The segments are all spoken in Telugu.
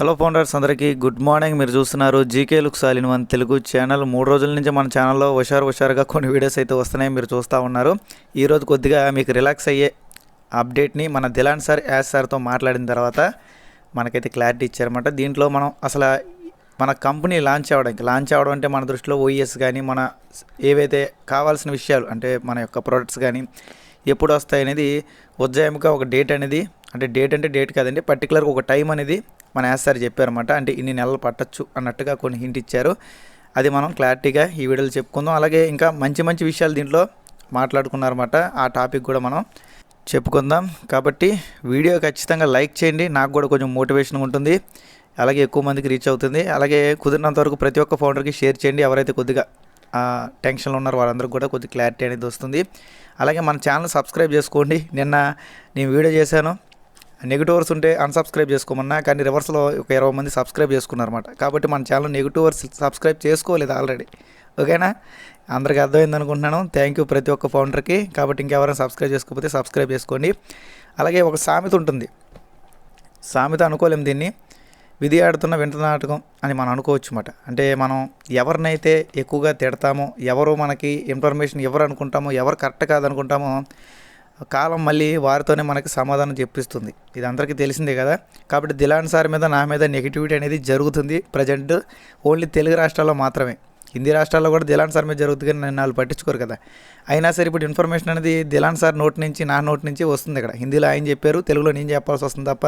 హలో ఫౌండర్స్ అందరికీ గుడ్ మార్నింగ్. మీరు చూస్తున్నారు జీకే లుక్ సాలిన్ వన్ తెలుగు ఛానల్. మూడు రోజుల నుంచి మన ఛానల్లో హుషారు హుషారుగా కొన్ని వీడియోస్ అయితే వస్తున్నాయి. మీరు చూస్తూ ఉన్నారు. ఈరోజు కొద్దిగా మీకు రిలాక్స్ అయ్యే అప్డేట్ని మన దిలాన్ సార్ యాజ్ సార్తో మాట్లాడిన తర్వాత మనకైతే క్లారిటీ ఇచ్చారన్నమాట. దీంట్లో మనం అసలు మన కంపెనీ లాంచ్ అవ్వడానికి లాంచ్ అవ్వడం అంటే మన దృష్టిలో ఓఈఎస్ కానీ మన ఏవైతే కావాల్సిన విషయాలు అంటే మన యొక్క ప్రోడక్ట్స్ కానీ ఎప్పుడు వస్తాయి అనేది ఉజ్జాయింపుగా ఒక డేట్ అనేది అంటే డేట్ అంటే డేట్ కాదండి. పర్టికులర్గా ఒక టైం అనేది మన యాస్ చెప్పారన్నమాట. అంటే ఇన్ని నెలలు పట్టచ్చు అన్నట్టుగా కొన్ని హింట్ ఇచ్చారు. అది మనం క్లారిటీగా ఈ వీడియోలో చెప్పుకుందాం. అలాగే ఇంకా మంచి మంచి విషయాలు దీంట్లో మాట్లాడుకున్నారన్నమాట. ఆ టాపిక్ కూడా మనం చెప్పుకుందాం. కాబట్టి వీడియో ఖచ్చితంగా లైక్ చేయండి. నాకు కూడా కొంచెం మోటివేషన్ ఉంటుంది. అలాగే ఎక్కువ మందికి రీచ్ అవుతుంది. అలాగే కుదిరినంత వరకు ప్రతి ఒక్క ఫౌండర్కి షేర్ చేయండి. ఎవరైతే కొద్దిగా టెన్షన్లో ఉన్నారో వాళ్ళందరికీ కూడా కొద్దిగా క్లారిటీ అనేది వస్తుంది. అలాగే మన ఛానల్ సబ్స్క్రైబ్ చేసుకోండి. నిన్న నేను వీడియో చేశాను. నెగిటివర్స్ ఉంటే అన్సబ్స్క్రైబ్ చేసుకోమన్నా కానీ రివర్స్లో ఒక ఇరవై మంది సబ్స్క్రైబ్ చేసుకున్నారన్నమాట. కాబట్టి మన ఛానల్ నెగిటివర్స్ సబ్స్క్రైబ్ చేసుకోలేదు ఆల్రెడీ ఓకేనా అందరికీ అర్థమైంది అనుకుంటున్నాను. థ్యాంక్ యూ ప్రతి ఒక్క ఫౌండర్కి కాబట్టి ఇంకెవరైనా సబ్స్క్రైబ్ చేసుకోకపోతే సబ్స్క్రైబ్ చేసుకోండి. అలాగే ఒక సామెత ఉంటుంది. సామెత అనుకోలేము దీన్ని. విధి ఆడుతున్న వింత నాటకం అని మనం అనుకోవచ్చు అన్నమాట అంటే మనం ఎవరినైతే ఎక్కువగా తిడతామో ఎవరు మనకి ఇన్ఫర్మేషన్ ఎవరు అనుకుంటామో ఎవరు కరెక్ట్ కాదనుకుంటామో కాలం మళ్ళీ వారితోనే మనకి సమాధానం చెప్పిస్తుంది. ఇది అందరికీ తెలిసిందే కదా. కాబట్టి దిలాన్ సార్ మీద నా మీద నెగిటివిటీ అనేది జరుగుతుంది ప్రజెంట్. ఓన్లీ తెలుగు రాష్ట్రాల్లో మాత్రమే. హిందీ రాష్ట్రాల్లో కూడా దిలాన్ సార్ మీద జరుగుతుంది కానీ నన్ను వాళ్ళు పట్టించుకోరు కదా. అయినా సరే ఇప్పుడు ఇన్ఫర్మేషన్ అనేది దిలాన్ సార్ నోట్ నుంచి నా నోట్ నుంచి వస్తుంది ఇక్కడ. హిందీలో ఆయన చెప్పారు తెలుగులో నేను చెప్పాల్సి వస్తుంది తప్ప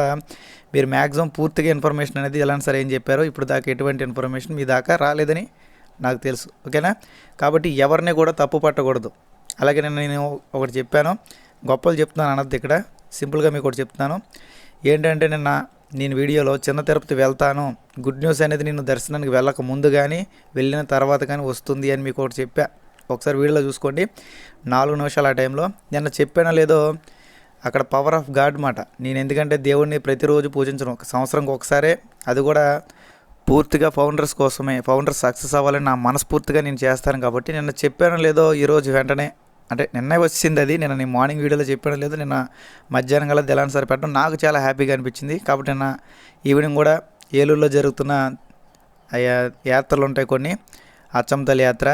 మీరు మ్యాక్సిమం పూర్తిగా ఇన్ఫర్మేషన్ అనేది దిలాన్ సార్ ఏం చెప్పారో ఇప్పుడు దాకా ఎటువంటి ఇన్ఫర్మేషన్ మీ దాకా రాలేదని నాకు తెలుసు. ఓకేనా? కాబట్టి ఎవరిని కూడా తప్పు పట్టకూడదు. అలాగే నేను నేను ఒకటి చెప్పాను. గొప్పలు చెప్తున్నాను అనద్దు ఇక్కడ. సింపుల్గా మీకు ఒకటి చెప్తున్నాను. ఏంటంటే నిన్న నేను వీడియోలో చిన్న తిరుపతి వెళ్తాను. గుడ్ న్యూస్ అనేది నేను దర్శనానికి వెళ్ళక ముందు కానీ వెళ్ళిన తర్వాత కానీ వస్తుంది అని మీకు ఒకటి చెప్పా. ఒకసారి వీడియోలో చూసుకోండి. నాలుగు నిమిషాలు ఆ టైంలో. నిన్న చెప్పానో లేదో అక్కడ పవర్ ఆఫ్ గాడ్ మాట. నేను ఎందుకంటే దేవుడిని ప్రతిరోజు పూజించను. ఒక సంవత్సరంకి ఒకసారే. అది కూడా పూర్తిగా ఫౌండర్స్ కోసమే. ఫౌండర్స్ సక్సెస్ అవ్వాలని నా మనస్ఫూర్తిగా నేను చేస్తాను కాబట్టి నిన్న చెప్పానో లేదో ఈరోజు వెంటనే అంటే నిన్న వచ్చింది అది. నిన్న నేను మార్నింగ్ వీడియోలో చెప్పడం లేదు నిన్న మధ్యాహ్నం కల్లా దిలాన్ సార్ పెట్టడం నాకు చాలా హ్యాపీగా అనిపించింది. కాబట్టి నిన్న ఈవినింగ్ కూడా ఏలూరులో జరుగుతున్న ఆ యాత్రలు ఉంటాయి కొన్ని. అచ్చంతల యాత్ర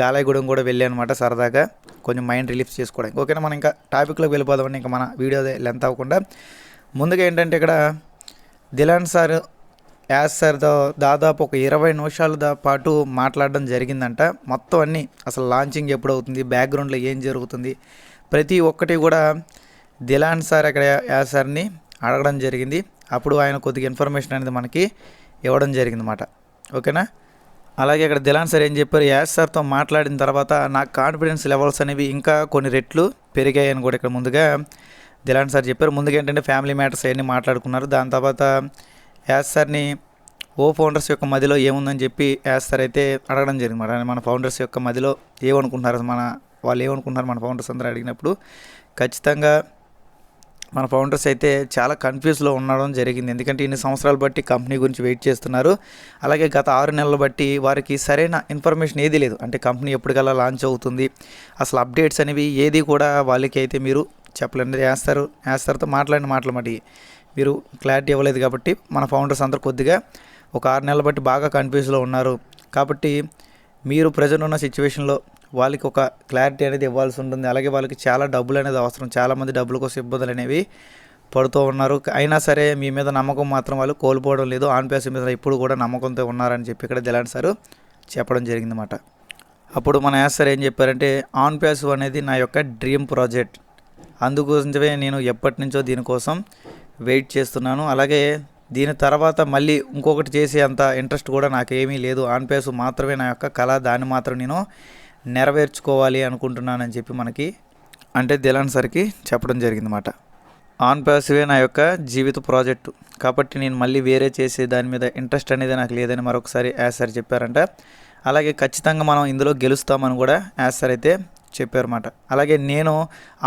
గాలాయగూడెం కూడా వెళ్ళాను అనమాట సరదాగా. కొంచెం మైండ్ రిలీఫ్ చేసుకోవడానికి. ఓకేనా మనం ఇంకా టాపిక్లోకి వెళ్ళిపోదామని ఇంకా మన వీడియో లెంత్ అవ్వకుండా. ముందుగా ఏంటంటే ఇక్కడ దిలాన్ సార్ యాస్ సార్తో దాదాపు ఒక ఇరవై నిమిషాల పాటు మాట్లాడడం జరిగిందంట. మొత్తం అన్నీ అసలు లాంచింగ్ ఎప్పుడు అవుతుంది బ్యాక్గ్రౌండ్లో ఏం జరుగుతుంది ప్రతి ఒక్కటి కూడా దిలాన్ సార్ అక్కడ యాస్ సార్ని అడగడం జరిగింది. అప్పుడు ఆయన కొద్దిగా ఇన్ఫర్మేషన్ అనేది మనకి ఇవ్వడం జరిగిందన్నమాట. ఓకేనా? అలాగే ఇక్కడ దిలాన్ సార్ ఏం చెప్పారు యాస్ సార్తో మాట్లాడిన తర్వాత నా కాన్ఫిడెన్స్ లెవెల్స్ అనేవి ఇంకా కొన్ని రెట్లు పెరిగాయని కూడా ఇక్కడ ముందుగా దిలాన్ సార్ చెప్పారు. ముందుగా ఏంటంటే ఫ్యామిలీ మ్యాటర్స్ అవన్నీ మాట్లాడుకున్నారు. దాని తర్వాత యాస్ సార్ని ఓ ఫౌండర్స్ యొక్క మదిలో ఏముందని చెప్పి యాస్ సార్ అయితే అడగడం జరిగింది మన ఫౌండర్స్ యొక్క మదిలో ఏమనుకుంటున్నారు? మన వాళ్ళు ఏమనుకుంటున్నారు? మన ఫౌండర్స్ అందరూ అడిగినప్పుడు ఖచ్చితంగా మన ఫౌండర్స్ అయితే చాలా కన్ఫ్యూజ్లో ఉండడం జరిగింది. ఎందుకంటే ఇన్ని సంవత్సరాలు బట్టి కంపెనీ గురించి వెయిట్ చేస్తున్నారు. అలాగే గత ఆరు నెలలు బట్టి వారికి సరైన ఇన్ఫర్మేషన్ ఏది లేదు. అంటే కంపెనీ ఎప్పటికల్లా లాంచ్ అవుతుంది. అసలు అప్డేట్స్ అనేవి ఏది కూడా వాళ్ళకి అయితే మీరు చెప్పలేండి వేస్తారు వేస్తారుతో మాట్లాడిన మాటలు మటి. మీరు క్లారిటీ ఇవ్వలేదు కాబట్టి మన ఫౌండర్స్ అందరూ కొద్దిగా ఒక ఆరు నెలలు బట్టి బాగా కన్ఫ్యూజ్లో ఉన్నారు. కాబట్టి మీరు ప్రజెంట్ ఉన్న సిచ్యువేషన్లో వాళ్ళకి ఒక క్లారిటీ అనేది ఇవ్వాల్సి ఉంటుంది. అలాగే వాళ్ళకి చాలా డబ్బులు అనేది అవసరం. చాలామంది డబ్బుల కోసం ఇబ్బందులు అనేవి పడుతూ ఉన్నారు. అయినా సరే మీ మీద నమ్మకం మాత్రం వాళ్ళు కోల్పోవడం లేదు. ఆన్పేస్ మీద ఇప్పుడు కూడా నమ్మకంతో ఉన్నారని చెప్పి ఇక్కడ దిలాన్ సార్ చెప్పడం జరిగిందన్నమాట. అప్పుడు మన యాస్ సార్ ఏం చెప్పారంటే ఆన్ అనేది నా యొక్క డ్రీమ్ ప్రాజెక్ట్ అందుకోసమే నేను ఎప్పటి నుంచో దీనికోసం వెయిట్ చేస్తున్నాను. అలాగే దీని తర్వాత మళ్ళీ ఇంకొకటి చేసే అంత ఇంట్రెస్ట్ కూడా నాకు ఏమీ లేదు. ఆన్ పేస్ మాత్రమే నా యొక్క కళ దాన్ని మాత్రం నేను నెరవేర్చుకోవాలి అనుకుంటున్నానని చెప్పి మనకి అంటే దిలాన్ సరికి చెప్పడం జరిగిందన్నమాట. ఆన్ ప్యాసివే నా యొక్క జీవిత ప్రాజెక్టు. కాబట్టి నేను మళ్ళీ వేరే చేసే దాని మీద ఇంట్రెస్ట్ అనేది నాకు లేదని మరొకసారి యాస్ సార్ చెప్పారంట. అలాగే ఖచ్చితంగా మనం ఇందులో గెలుస్తామని కూడా యాస్ సార్ అయితే చెప్పారన్నమాట. అలాగే నేను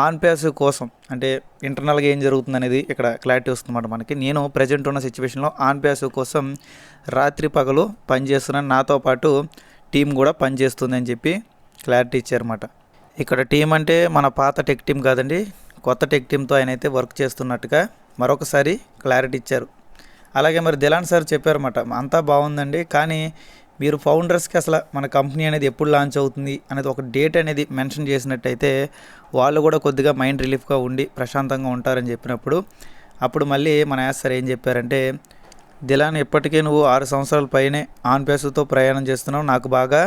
ఆన్ ప్యాస్ కోసం అంటే ఇంటర్నల్గా ఏం జరుగుతుంది అనేది ఇక్కడ క్లారిటీ వస్తుందన్నమాట మనకి. నేను ప్రజెంట్ ఉన్న సిచ్యువేషన్లో ఆన్ ప్యాసివ్ కోసం రాత్రి పగలు పనిచేస్తున్నాను నాతో పాటు టీం కూడా పనిచేస్తుంది అని చెప్పి క్లారిటీ ఇచ్చారన్నమాట. ఇక్కడ టీం అంటే మన పాత టెక్ టీం కాదండి కొత్త టెక్ టీంతో ఆయన అయితే వర్క్ చేస్తున్నట్టుగా మరొకసారి క్లారిటీ ఇచ్చారు. అలాగే మరి దిలాన్ సార్ చెప్పారన్నమాట అంతా బాగుందండి కానీ మీరు ఫౌండర్స్కి అసలు మన కంపెనీ అనేది ఎప్పుడు లాంచ్ అవుతుంది అనేది ఒక డేట్ అనేది మెన్షన్ చేసినట్టయితే వాళ్ళు కూడా కొద్దిగా మైండ్ రిలీఫ్గా ఉండి ప్రశాంతంగా ఉంటారని చెప్పినప్పుడు అప్పుడు మళ్ళీ మన యాస్ సార్ ఏం చెప్పారంటే దిలాన్ ఇప్పటికే నువ్వు ఆరు సంవత్సరాల పైనే ఆన్ పేసుతో ప్రయాణం చేస్తున్నావు నాకు బాగా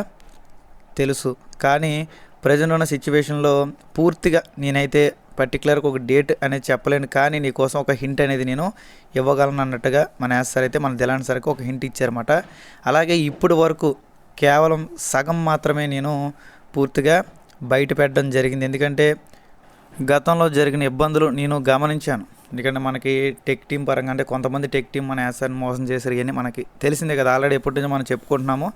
తెలుసు. కానీ ప్రజెంట్ ఉన్న సిచ్యువేషన్లో పూర్తిగా నేనైతే పర్టికులర్గా ఒక డేట్ అనేది చెప్పలేను కానీ నీకోసం ఒక హింట్ అనేది నేను ఇవ్వగలను అన్నట్టుగా మన యాస్ సార్ అయితే మన దిలాన్ సార్కి ఒక హింట్ ఇచ్చారన్నమాట. అలాగే ఇప్పుడు వరకు కేవలం సగం మాత్రమే నేను పూర్తిగా బయట పెట్టడం జరిగింది. ఎందుకంటే గతంలో జరిగిన ఇబ్బందులు నేను గమనించాను. ఎందుకంటే మనకి టెక్ టీం పరంగా అంటే కొంతమంది టెక్ టీం మన యాసర్ని మోసం చేశారు ఇవన్నీ మనకి తెలిసిందే కదా. ఆల్రెడీ ఎప్పటి నుంచో మనం చెప్పుకుంటున్నాము.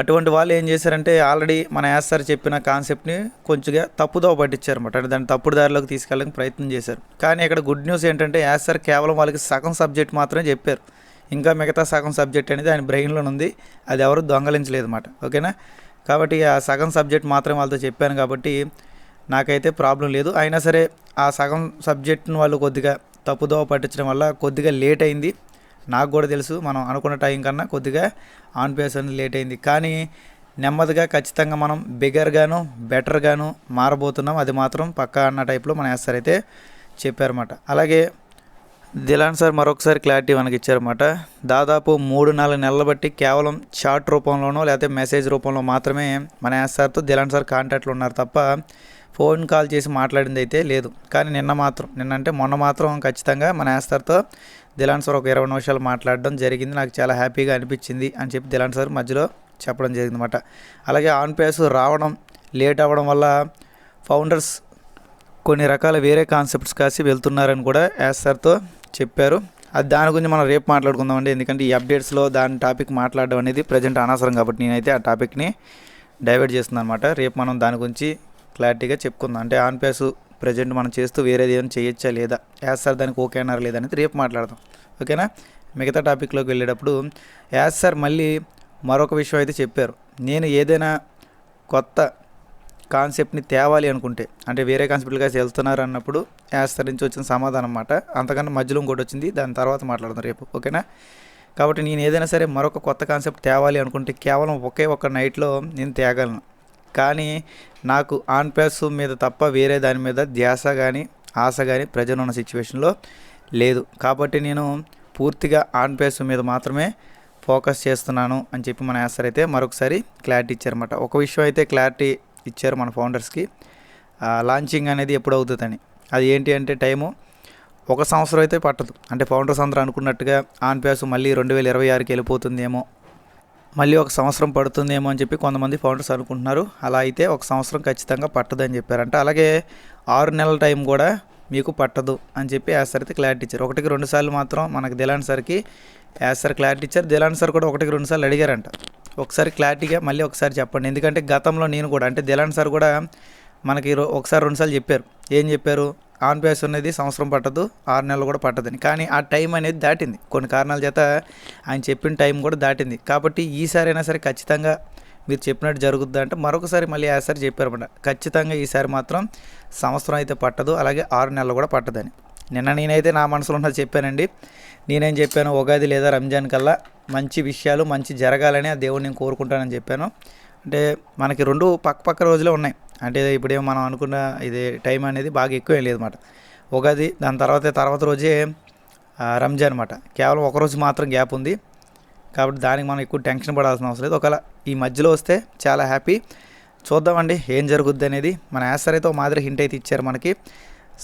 అటువంటి వాళ్ళు ఏం చేశారంటే ఆల్రెడీ మన యాస్ సార్ చెప్పిన కాన్సెప్ట్ని కొంచెంగా తప్పుదో పట్టించారు అనమాట అంటే దాన్ని తప్పుడు దారిలోకి తీసుకెళ్ళడానికి ప్రయత్నం చేశారు. కానీ ఇక్కడ గుడ్ న్యూస్ ఏంటంటే యాస్ సార్ కేవలం వాళ్ళకి సగం సబ్జెక్ట్ మాత్రమే చెప్పారు. ఇంకా మిగతా సగం సబ్జెక్ట్ అనేది ఆయన బ్రెయిన్లో ఉంది. అది ఎవరు దొంగలించలేదు అనమాట ఓకేనా? కాబట్టి ఆ సగం సబ్జెక్ట్ మాత్రమే వాళ్ళతో చెప్పాను కాబట్టి నాకైతే ప్రాబ్లం లేదు. అయినా సరే ఆ సగం సబ్జెక్ట్ను వాళ్ళు కొద్దిగా తప్పుదోవ పట్టించడం వల్ల కొద్దిగా లేట్ అయింది. నాకు కూడా తెలుసు మనం అనుకున్న టైం కన్నా కొద్దిగా ఆన్ పేస్ అనేది లేట్ అయింది. కానీ నెమ్మదిగా ఖచ్చితంగా మనం బిగర్గాను బెటర్గాను మారబోతున్నాం. అది మాత్రం పక్కా అన్న టైప్లో మన ఎస్ఆర్ అయితే చెప్పారన్నమాట. అలాగే దిలాన్ సార్ మరొకసారి క్లారిటీ మనకి ఇచ్చారన్నమాట. దాదాపు మూడు నాలుగు నెలలు బట్టి కేవలం చాట్ రూపంలోనో లేకపోతే మెసేజ్ రూపంలో మాత్రమే మన యాస్ సార్తో దిలాన్ సార్ కాంటాక్ట్లో ఉన్నారు తప్ప ఫోన్ కాల్ చేసి మాట్లాడింది అయితే లేదు. కానీ నిన్న మాత్రం నిన్న అంటే మొన్న మాత్రం ఖచ్చితంగా మన యాస్ సార్తో దిలాన్ సార్ ఒక ఇరవై నిమిషాలు మాట్లాడడం జరిగింది. నాకు చాలా హ్యాపీగా అనిపించింది అని చెప్పి దిలాన్ సార్ మధ్యలో చెప్పడం జరిగింది అనమాట అలాగే ఆన్ పేస్ రావడం లేట్ అవ్వడం వల్ల ఫౌండర్స్ కొన్ని రకాల వేరే కాన్సెప్ట్స్ కాసి వెళ్తున్నారని కూడా యాస్ సార్తో చెప్పారు. అది దాని గురించి మనం రేపు మాట్లాడుకుందామండి. ఎందుకంటే ఈ అప్డేట్స్లో దాని టాపిక్ మాట్లాడడం అనేది ప్రజెంట్ అనవసరం కాబట్టి నేనైతే ఆ టాపిక్ని డైవర్ట్ చేస్తున్నాను అనమాట రేపు మనం దాని గురించి క్లారిటీగా చెప్పుకుందాం. అంటే ఆన్ పేసు ప్రజెంట్ మనం చేస్తూ వేరేది ఏమైనా చేయొచ్చా లేదా? యాస్ సార్ దానికి ఓకే అన్నారు లేదా అనేది రేపు మాట్లాడదాం. ఓకేనా? మిగతా టాపిక్లోకి వెళ్ళేటప్పుడు యాస్ సార్ మళ్ళీ మరొక విషయం అయితే చెప్పారు. నేను ఏదైనా కొత్త కాన్సెప్ట్ని తేవాలి అనుకుంటే అంటే వేరే కాన్సెప్ట్లు కలిసి వెళ్తున్నారు అన్నప్పుడు యాస్తర్ నుంచి వచ్చిన సమాధానం అన్నమాట. అంతకన్నా మధ్యలో ఇంకోటి వచ్చింది దాని తర్వాత మాట్లాడదాం రేపు. ఓకేనా? కాబట్టి నేను ఏదైనా సరే మరొక కొత్త కాన్సెప్ట్ తేవాలి అనుకుంటే కేవలం ఒకే ఒక నైట్లో నేను తేగలను. కానీ నాకు ఆన్ ప్యాస్ మీద తప్ప వేరే దాని మీద ధ్యాస కానీ ఆశ కానీ ప్రజలు ఉన్న సిచ్యువేషన్లో లేదు. కాబట్టి నేను పూర్తిగా ఆన్ పేస్ మీద మాత్రమే ఫోకస్ చేస్తున్నాను అని చెప్పి మన యాసర్ అయితే మరొకసారి క్లారిటీ ఇచ్చారన్నమాట. ఒక విషయం అయితే క్లారిటీ ఇచ్చారు మన ఫౌండర్స్కి. లాంచింగ్ అనేది ఎప్పుడు అవుతుందని. అది ఏంటి అంటే టైము ఒక సంవత్సరం అయితే పట్టదు. అంటే ఫౌండర్స్ అందరూ అనుకున్నట్టుగా ఆన్ ప్యాస్ మళ్ళీ రెండు వేల ఇరవై ఆరుకి వెళ్ళిపోతుందేమో మళ్ళీ ఒక సంవత్సరం పడుతుందేమో అని చెప్పి కొంతమంది ఫౌండర్స్ అనుకుంటున్నారు. అలా అయితే ఒక సంవత్సరం ఖచ్చితంగా పట్టదని చెప్పారంట. అలాగే ఆరు నెలల టైం కూడా మీకు పట్టదు అని చెప్పి యాసర్ అయితే క్లారిటీ ఇచ్చారు. ఒకటికి రెండు సార్లు మాత్రం మనకు దిలాన్ సార్కి యాసర్ క్లారిటీ ఇచ్చారు. దిలాన్ సార్ కూడా ఒకటికి రెండు సార్లు అడిగారంట. ఒకసారి క్లారిటీగా మళ్ళీ ఒకసారి చెప్పండి. ఎందుకంటే గతంలో నేను కూడా అంటే దిలాన్ సార్ కూడా మనకి ఒకసారి రెండుసార్లు చెప్పారు. ఏం చెప్పారు? ఆన్ పేస్ అనేది సంవత్సరం పట్టదు ఆరు నెలలు కూడా పట్టదని. కానీ ఆ టైం అనేది దాటింది. కొన్ని కారణాల చేత ఆయన చెప్పిన టైం కూడా దాటింది. కాబట్టి ఈసారి అయినా సరే ఖచ్చితంగా మీరు చెప్పినట్టు జరుగుద్ది అంటే మరొకసారి మళ్ళీ ఆసారి చెప్పారన్నమాట. ఖచ్చితంగా ఈసారి మాత్రం సంవత్సరం అయితే పట్టదు అలాగే ఆరు నెలలు కూడా పట్టదని. నిన్న నేనైతే నా మనసులో ఉన్నది చెప్పానండి. నేనేం చెప్పాను? ఉగాది లేదా రంజాన్ కల్లా మంచి విషయాలు మంచి జరగాలని ఆ దేవుడిని నేను కోరుకుంటానని చెప్పాను. అంటే మనకి రెండు పక్క పక్క రోజులే ఉన్నాయి. అంటే ఇప్పుడేమో మనం అనుకున్న ఇది టైం అనేది బాగా ఎక్కువ లేదు అనమాట ఉగాది దాని తర్వాత తర్వాత రోజే రంజాన్ అనమాట కేవలం ఒక రోజు మాత్రం గ్యాప్ ఉంది. కాబట్టి దానికి మనం ఎక్కువ టెన్షన్ పడాల్సిన అవసరం లేదు. ఒకవేళ ఈ మధ్యలో వస్తే చాలా హ్యాపీ. చూద్దామండి ఏం జరుగుద్ది అనేది. మన యాసర్ అయితే మాదిరి హింట్ అయితే ఇచ్చారు మనకి.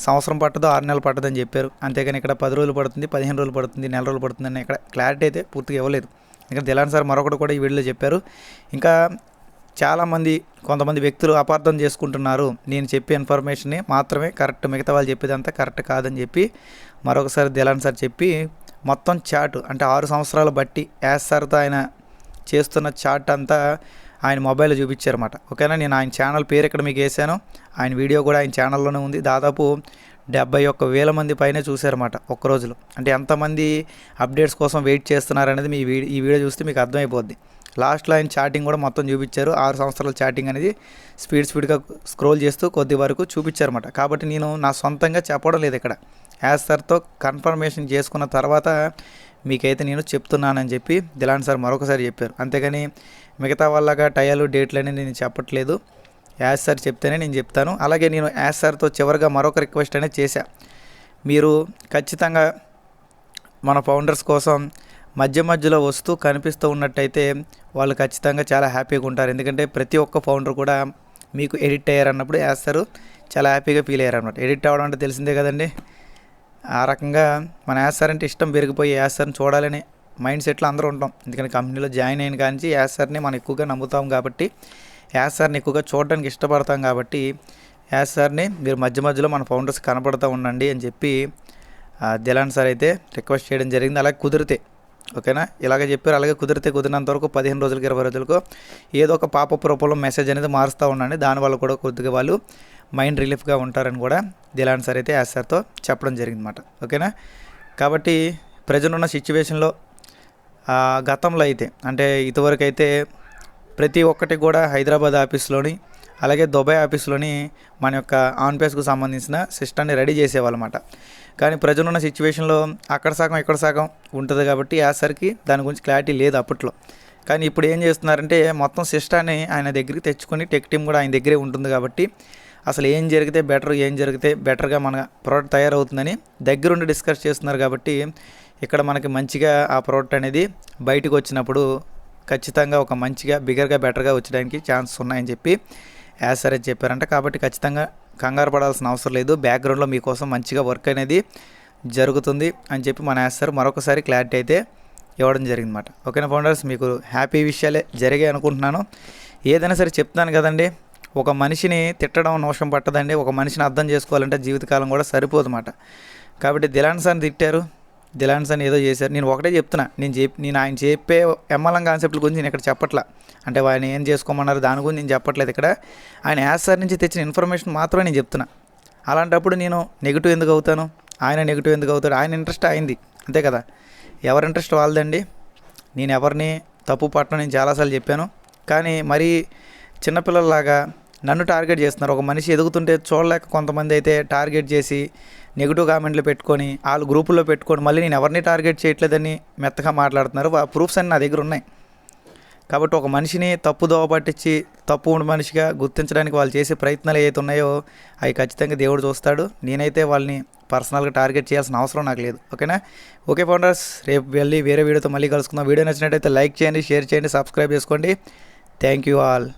సంవత్సరం పట్టదు ఆరు నెలలు పట్టదని అని చెప్పారు. అంతేకాని ఇక్కడ పది రోజులు పడుతుంది పదిహేను రోజులు పడుతుంది నెల రోజులు పడుతుంది అని ఇక్కడ క్లారిటీ అయితే పూర్తిగా ఇవ్వలేదు. ఇంకా దిలాన్ సార్ మరొకటి కూడా ఈ వీడియోలో చెప్పారు. ఇంకా చాలామంది కొంతమంది వ్యక్తులు అపార్థం చేసుకుంటున్నారు. నేను చెప్పే ఇన్ఫర్మేషన్ని మాత్రమే కరెక్ట్ మిగతా వాళ్ళు చెప్పేదంతా కరెక్ట్ కాదని చెప్పి మరొకసారి దిలాన్ సార్ చెప్పి మొత్తం చాట్ అంటే ఆరు సంవత్సరాలు బట్టి యాస్ సార్తో ఆయన చేస్తున్న చాట్ అంతా ఆయన మొబైల్లో చూపించారన్నమాట. ఓకేనా? నేను ఆయన ఛానల్ పేరు ఇక్కడ మీకు వేసాను ఆయన వీడియో కూడా ఆయన ఛానల్లోనే ఉంది. దాదాపు డెబ్బై ఒక్క వేల మంది పైనే చూశారన్నమాట ఒక్క రోజులో అంటే ఎంతమంది అప్డేట్స్ కోసం వెయిట్ చేస్తున్నారనేది మీ వీడియో ఈ వీడియో చూస్తే మీకు అర్థమైపోద్ది. లాస్ట్లో ఆయన చాటింగ్ కూడా మొత్తం చూపించారు. ఆరు సంవత్సరాల చాటింగ్ అనేది స్పీడ్ స్పీడ్గా స్క్రోల్ చేస్తూ కొద్ది వరకు చూపించారన్నమాట. కాబట్టి నేను నా సొంతంగా చెప్పడం లేదు ఇక్కడ. యాజ్ సార్తో కన్ఫర్మేషన్ చేసుకున్న తర్వాత మీకైతే నేను చెప్తున్నానని చెప్పి దిలాన్ సార్ మరొకసారి చెప్పారు. అంతేగాని మిగతా వాళ్ళగా టయాలు డేట్లు అనేది నేను చెప్పట్లేదు. యాజ్ సార్ చెప్తేనే నేను చెప్తాను. అలాగే నేను యాజ్ సార్తో చివరిగా మరొక రిక్వెస్ట్ అనేది చేశా. మీరు ఖచ్చితంగా మన ఫౌండర్స్ కోసం మధ్య మధ్యలో వస్తూ కనిపిస్తూ ఉన్నట్టయితే వాళ్ళు ఖచ్చితంగా చాలా హ్యాపీగా ఉంటారు. ఎందుకంటే ప్రతి ఒక్క ఫౌండర్ కూడా మీకు ఎడిట్ అయ్యారు అన్నప్పుడు వేస్తారు. చాలా హ్యాపీగా ఫీల్ అయ్యారు అనమాట ఎడిట్ అవ్వడం అంటే తెలిసిందే కదండి. ఆ రకంగా మన వేస్తారంటే ఇష్టం పెరిగిపోయి వేస్తారని చూడాలని మైండ్ సెట్లో అందరూ ఉంటాం. ఎందుకంటే కంపెనీలో జాయిన్ అయిన కానీ యాసర్ని మనం ఎక్కువగా నమ్ముతాం కాబట్టి యాసర్ని ఎక్కువగా చూడడానికి ఇష్టపడతాం కాబట్టి యాసర్ని మీరు మధ్య మధ్యలో మన ఫౌండర్స్ కనపడుతూ ఉండండి అని చెప్పి దిలాన్ సార్ అయితే రిక్వెస్ట్ చేయడం జరిగింది. అలాగే కుదిరితే ఓకేనా? ఇలాగే చెప్పారు. అలాగే కుదిరితే కుదిరినంత వరకు పదిహేను రోజులకి ఇరవై రోజులకు ఏదో ఒక పాపప్ రూపంలో మెసేజ్ అనేది మారుస్తూ ఉండండి. దానివల్ల కూడా కొద్దిగా వాళ్ళు మైండ్ రిలీఫ్గా ఉంటారని కూడా దిలాన్ సార్ అయితే యాస్ సార్తో చెప్పడం జరిగిందన్నమాట. ఓకేనా? కాబట్టి ప్రజెంట్ ఉన్న సిచ్యువేషన్లో గతంలో అయితే అంటే ఇదివరకు అయితే ప్రతి ఒక్కటి కూడా హైదరాబాద్ ఆఫీస్లోని అలాగే దుబాయ్ ఆఫీస్లోని మన యొక్క ఆన్పేస్కు సంబంధించిన సిస్టమ్ని రెడీ చేసేవాళ్ళమాట. కానీ ప్రజలున్న సిచ్యువేషన్లో అక్కడ సగం ఇక్కడ సగం ఉంటుంది కాబట్టి యాసరికి దాని గురించి క్లారిటీ లేదు అప్పట్లో. కానీ ఇప్పుడు ఏం చేస్తున్నారంటే మొత్తం సిస్టాన్ని ఆయన దగ్గరికి తెచ్చుకొని టెక్ టీమ్ కూడా ఆయన దగ్గరే ఉంటుంది కాబట్టి అసలు ఏం జరిగితే బెటర్ ఏం జరిగితే బెటర్గా మన ప్రోడక్ట్ తయారవుతుందని దగ్గరుండి డిస్కస్ చేస్తున్నారు కాబట్టి ఇక్కడ మనకి మంచిగా ఆ ప్రోడక్ట్ అనేది బయటకు వచ్చినప్పుడు ఖచ్చితంగా ఒక మంచిగా బిగర్గా బెటర్గా వచ్చడానికి ఛాన్స్ ఉన్నాయని చెప్పి యాజ్ సరే చెప్పారంట. కాబట్టి ఖచ్చితంగా కంగారు పడాల్సిన అవసరం లేదు. బ్యాక్గ్రౌండ్లో మీకోసం మంచిగా వర్క్ అనేది జరుగుతుంది అని చెప్పి మన యాజ్ సార్ మరొకసారి క్లారిటీ అయితే ఇవ్వడం జరిగిందన్నమాట. ఓకేనా ఫౌండర్స్? మీకు హ్యాపీ విషయాలే జరిగాయి అనుకుంటున్నాను. ఏదైనా సరే చెప్తాను కదండి. ఒక మనిషిని తిట్టడం నోషం పట్టదండి. ఒక మనిషిని అర్థం చేసుకోవాలంటే జీవితకాలం కూడా సరిపోదన్నమాట. కాబట్టి దిలాన్ సార్ని తిట్టారు. దిలాన్స్ అని ఏదో చేశారు. నేను ఒకటే చెప్తున్నా. నేను చెప్ నేను ఆయన చెప్పే ఎంఎల్ఎం కాన్సెప్ట్ల గురించి నేను ఇక్కడ చెప్పట్లా. అంటే ఆయన ఏం చేసుకోమన్నారు దాని గురించి నేను చెప్పట్లేదు ఇక్కడ. ఆయన యాసార్ సార్ నుంచి తెచ్చిన ఇన్ఫర్మేషన్ మాత్రమే నేను చెప్తున్నా. అలాంటప్పుడు నేను నెగిటివ్ ఎందుకు అవుతాను? ఆయన నెగిటివ్ ఎందుకు అవుతాడు? ఆయన ఇంట్రెస్ట్ అయింది అంతే కదా? ఎవరి ఇంట్రెస్ట్ వాళ్ళదండి? నేను ఎవరిని తప్పు పట్టడం నేను చాలాసార్లు చెప్పాను. కానీ మరీ చిన్నపిల్లల్లాగా నన్ను టార్గెట్ చేస్తున్నారు. ఒక మనిషి ఎదుగుతుంటే చూడలేక కొంతమంది అయితే టార్గెట్ చేసి నెగిటివ్ కామెంట్లు పెట్టుకొని వాళ్ళు గ్రూపుల్లో పెట్టుకొని మళ్ళీ నేను ఎవరిని టార్గెట్ చేయట్లేదని మెత్తగా మాట్లాడుతున్నారు. ఆ ప్రూఫ్స్ అన్నీ నా దగ్గర ఉన్నాయి. కాబట్టి ఒక మనిషిని తప్పు దోవ పట్టించి తప్పు ఉండి మనిషిగా గుర్తించడానికి వాళ్ళు చేసే ప్రయత్నాలు ఏవైతే ఉన్నాయో అవి ఖచ్చితంగా దేవుడు చూస్తాడు. నేనైతే వాళ్ళని పర్సనల్గా టార్గెట్ చేయాల్సిన అవసరం నాకు లేదు. ఓకేనా? ఓకే ఫౌండర్స్ రేపు వెళ్ళి వేరే వీడియోతో మళ్ళీ కలుసుకుందాం. వీడియో నచ్చినట్టయితే లైక్ చేయండి షేర్ చేయండి సబ్స్క్రైబ్ చేసుకోండి. Thank you all.